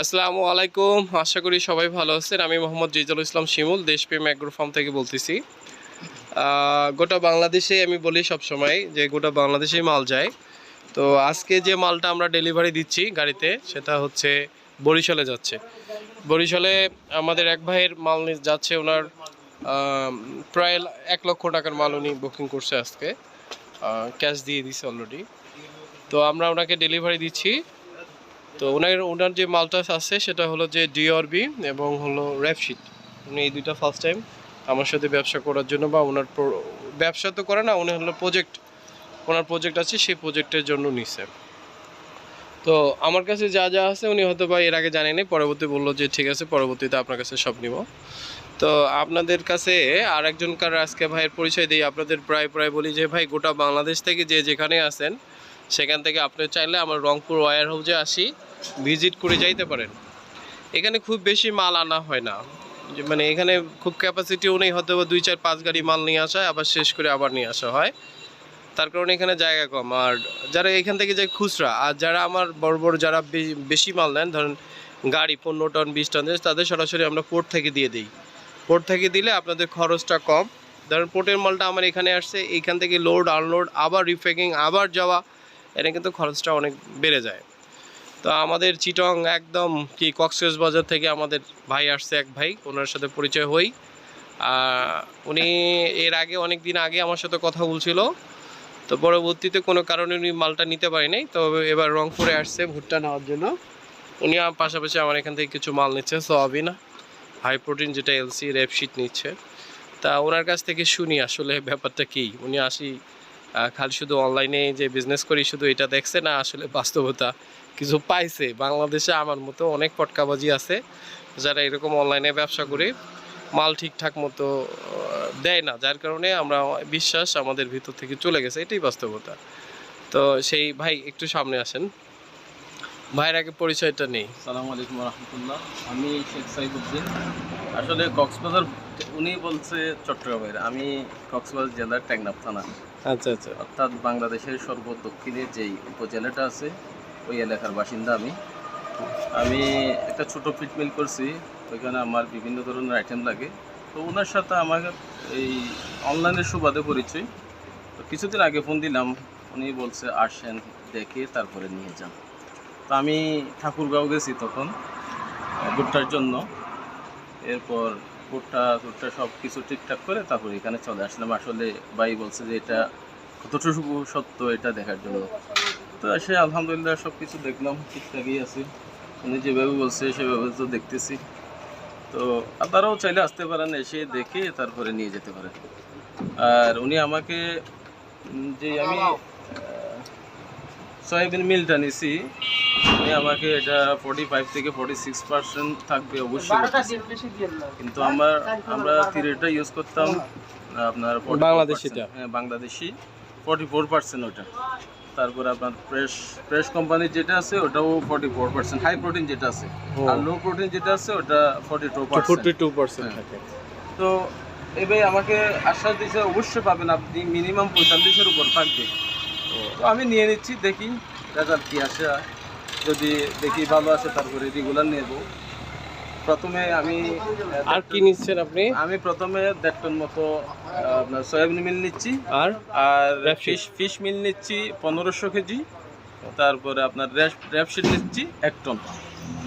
আসসালামু আলাইকুম। আশা করি সবাই ভালো আছেন। আমি মোহাম্মদ রিজাল ইসলাম শিমুল, দেশপ্রেম অ্যাগ্রো ফার্ম থেকে বলতেছি। গোটা বাংলাদেশে আমি বলি সব সময় যে গোটা বাংলাদেশেই মাল যায়। তো আজকে যে মালটা আমরা ডেলিভারি দিচ্ছি গাড়িতে, সেটা হচ্ছে বরিশালে যাচ্ছে। বরিশালে আমাদের এক ভাইয়ের মাল যাচ্ছে ওনার প্রায় এক লক্ষ টাকার মাল উনি বুকিং করছে আজকে। ক্যাশ দিয়ে দিছে অলরেডি তো আমরা ওনাকে ডেলিভারি দিচ্ছি। তো ওনার ওনার যে মালটা আছে, সেটা হলো যে ডিআরবি এবং হলো র্যাপশিট উনি এই দুইটা ফার্স্ট টাইম আমার সাথে ব্যবসা করার জন্য বা ওনার ব্যবসা তো করে না, উনি হলো প্রজেক্ট ওনার প্রজেক্ট আছে, সেই প্রজেক্টের জন্য নিছে। তো আমার কাছে যা যা আছে, উনি হয়তো বা এর আগে জানেনি, পরবর্তী বলল যে ঠিক আছে, পরবর্তীতে আপনার কাছে সব নিব। তো আপনাদের কাছে আর একজনকার আজকে ভাইয়ের পরিচয় দিই, আপনাদের প্রায় প্রায় বলি যে, ভাই, গোটা বাংলাদেশ থেকে যে যেখানে আছেন সেখান থেকে আপনি চাইলে আমার রংপুর ওয়ার হাউসে আসি ভিজিট করে যাইতে পারেন। এখানে খুব বেশি মাল আনা হয় না। মানে এখানে খুব ক্যাপাসিটিও নেই হয়তো বা দুই চার পাঁচ গাড়ি মাল নিয়ে আসা হয়, আবার শেষ করে আবার নিয়ে আসা হয়। তার কারণে এখানে জায়গা কম। আর যারা এখান থেকে যায় খুচরা আর যারা আমার বড় বড় যারা বেশি মাল নেন ধরেন গাড়ি পনেরো টন বিশ টন তাদের সরাসরি আমরা পোর্ট থেকে দিয়ে দিই। পোর্ট থেকে দিলে আপনাদের খরচটা কম। ধরেন পোর্টের মালটা আমার এখানে আসছে এইখান থেকে লোড আনলোড আবার রিফ্যাকিং আবার যাওয়া এটা কিন্তু খরচটা অনেক বেড়ে যায়। তো আমাদের চিটং একদম কি কক্সেস বাজার থেকে আমাদের ভাই আসছে এক ভাই, ওনার সাথে পরিচয় হই। উনি এর আগে অনেক দিন আগে আমার সাথে কথা বলছিল। তো পরবর্তীতে কোনো কারণে উনি মালটা নিতে পারি নাই, তো এবার রংপুরে আসছে ভুট্টা নেওয়ার জন্য। উনি পাশাপাশি আমার এখান থেকে কিছু মাল নিচ্ছে, সয়াবিন হাই প্রোটিন যেটা এলসি রেপশিট নিচ্ছে। তা ওনার কাছ থেকে শুনি আসলে ব্যাপারটা কি। উনি আসি খালি শুধু অনলাইনে যে বিজনেস করি, শুধু এটা দেখছে না আসলে বাস্তবতা। কিছু পাইছে। বাংলাদেশে আমার মতো অনেক পটকাবাজি আছে, যারা এরকম অনলাইনে ব্যবসা করে মাল ঠিকঠাক মতো দেয় না। যার কারণে আমরা বিশ্বাস আমাদের ভিতর থেকে চলে গেছে। এটাই বাস্তবতা। তো সেই ভাই, একটু সামনে আসেন। ভাইয়ের আগে পরিচয়টা নেই। সালামু আলাইকুম রহমতুল্লাহ। আমি শেখ সাইদুদ্দিন আসলে কক্সবাজার উনি বলছে চট্টগ্রামের। আমি কক্সবাজার জেলার টেকনাফ থানা। আচ্ছা আচ্ছা। অর্থাৎ বাংলাদেশের সর্ব দক্ষিণে যেই উপজেলাটা আছে ওই এলাকার বাসিন্দা আমি। আমি একটা ছোট ফিটমিল করছি। ওইখানে আমার বিভিন্ন ধরনের আইটেম লাগে। তো ওনার সাথে আমাকে এই অনলাইনের সুবাদে পরিচয়। তো কিছুদিন আগে ফোন দিলাম। উনি বলছে আসেন দেখে তারপরে নিয়ে যান। তো আমি ঠাকুরগাঁও গেছি তখন ভুট্টার জন্য। এরপর ভুট্টা ভুট্টা সব কিছু ঠিকঠাক করে তারপর এখানে চলে আসলাম। আসলে ভাই বলছে যে এটা কতটুকু সত্য এটা দেখার জন্য। তো এসে আলহামদুলিল্লাহ সব কিছু দেখলাম, ঠিকঠাকই আছে। উনি যেভাবে বলছে, সেভাবে তো দেখতেছি। তো আপনারাও চাইলে আসতে পারেন, এসে দেখে তারপরে নিয়ে যেতে পারেন। আর উনি আমাকে যে আমি সয়াবিন মিলটা নিছি। উনি আমাকে এটা ফর্টি ফাইভ থেকে ফর্টি সিক্স পার্সেন্ট থাকবে অবশ্যই। কিন্তু আমার আমরা তিরেটা ইউজ করতাম আপনার 44% বাংলাদেশিটা? হ্যাঁ বাংলাদেশি। ফর্টি ফোর পার্সেন্ট ওটা। তারপরে আপনার ফ্রেশ ফ্রেশ কোম্পানির যেটা আছে ওটাও forty four percent high protein যেটা আছে। আর লো প্রোটিন যেটা আছে ওটা forty two forty two percent হ্যাঁ। থাকে। তো এবার আমাকে আশ্বাস দিয়েছে অবশ্যই পাবেন। আপনি মিনিমাম পঁয়তাল্লিশের উপর থাকবে। তো আমি নিয়ে নিচ্ছি দেখি রেজাল্ট কি আসে। যদি দেখি ভালো আছে তারপরে রেগুলার নেব। প্রথমে আমি আর কি নিচ্ছেন আপনি? আমি প্রথমে দেড় টন মতো আপনার সয়াবিন মিল নিচ্ছি। আর? আর Rapid. ফিশ ফিশ মিল নিচ্ছি পনেরোশো কেজি। তারপরে আপনার র্যাপশিট নিচ্ছি এক টন।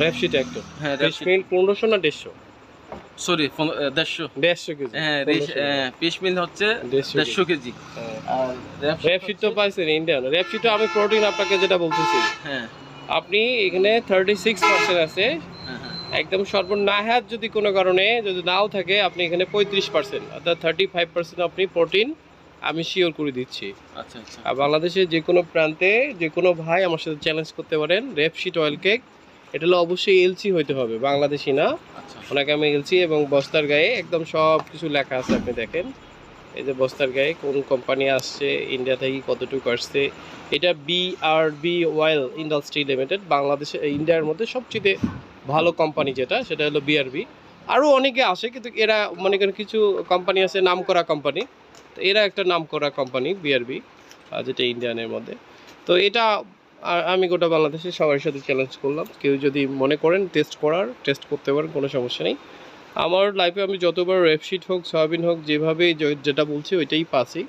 Rapeseed tonne? হ্যাঁ ফিশ মিল পনেরোশো না দেড়শো? সরি দেড়শো। দেড়শো কেজি হ্যাঁ ফিশ মিল হচ্ছে দেড়শো কেজি। হ্যাঁ। আর র্যাপশিট তো পাইছেন ইন্ডিয়ান। র্যাপশিট আমি প্রোটিন আপনাকে যেটা বলতেছি। হ্যাঁ। আপনি এখানে থার্টি সিক্স পার্সেন্ট আছে। হ্যাঁ হ্যাঁ। একদম সর্বনাহাত যদি কোনো কারণে যদি নাও থাকে আপনি এখানে পঁয়ত্রিশ পার্সেন্ট অর্থাৎ থার্টি ফাইভ পার্সেন্ট আপনি প্রোটিন আমি শিওর করে দিচ্ছি। আচ্ছা আচ্ছা। আর বাংলাদেশের যে কোনো প্রান্তে যে কোনো ভাই আমার সাথে চ্যালেঞ্জ করতে পারেন রেপশিট অয়েল কেক এটা হলো অবশ্যই এলসি হইতে হবে বাংলাদেশি না। আচ্ছা। ওনাকে আমি এলসি এবং বস্তার গায়ে একদম সব কিছু লেখা আছে আপনি দেখেন। এই যে বস্তার গায়ে কোন কোম্পানি আসছে ইন্ডিয়া থেকে কতটুকু আসছে এটা বিআরবি অয়েল ইন্ডাস্ট্রি লিমিটেড বাংলাদেশে ইন্ডিয়ার মধ্যে সবচেয়ে ভালো কোম্পানি যেটা সেটা হলো বিআরবি আরও অনেকে আসে কিন্তু এরা মনে করেন কিছু কোম্পানি আছে নামকরা কোম্পানি তো এরা একটা নামকরা কোম্পানি বিআরবি যেটা ইন্ডিয়ানের মধ্যে। তো এটা আর আমি গোটা বাংলাদেশে সবার সাথে চ্যালেঞ্জ করলাম। কেউ যদি মনে করেন টেস্ট করার টেস্ট করতে পারেন, কোনো সমস্যা নেই। আমার লাইফে আমি যতবার রেপশিট হোক সয়াবিন হোক যেভাবে যেটা বলছি, ওইটাই পাচ্ছি।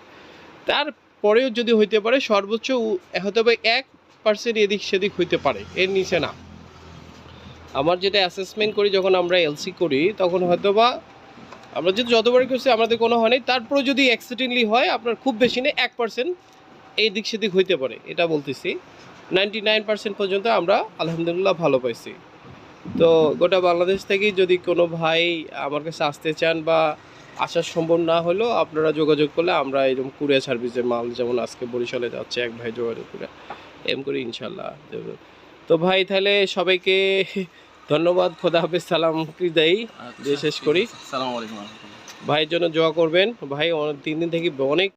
তারপরেও যদি হইতে পারে, সর্বোচ্চ হয়তো বা এক পার্সেন্ট এদিক সেদিক হইতে পারে, এর নিচে না। আমার যেটা অ্যাসেসমেন্ট করি, যখন আমরা এলসি করি, তখন হয়তো বা আমরা যদি যতবারই করছি, আমাদের কোনো হয় নাই। তারপরেও যদি অ্যাক্সিডেন্টলি হয়, আপনার খুব বেশি নেই, এক পার্সেন্ট এই দিক সেদিক হইতে পারে, এটা বলতেছি। নাইনটি নাইন পার্সেন্ট পর্যন্ত আমরা আলহামদুলিল্লাহ ভালো পাইছি তো গোটা বাংলাদেশ থেকেই যদি কোনো ভাই আমার কাছে আসতে চান বা আসার সম্ভব না হলেও আপনারা যোগাযোগ করলে আমরা এরকম কুরিয়ার সার্ভিসের মাল যেমন আজকে বরিশালে যাচ্ছে এক ভাই যোগাযোগ করে এম করি ইনশাল্লাহ। তো ভাই তাহলে সবাইকে ধন্যবাদ খোদা হাফেজ সালাম দেই দিয়ে শেষ করি। সালাম আলাইকুম ভাইয়ের জন্য দোয়া করবেন ভাই অনেক তিন দিন থেকে অনেক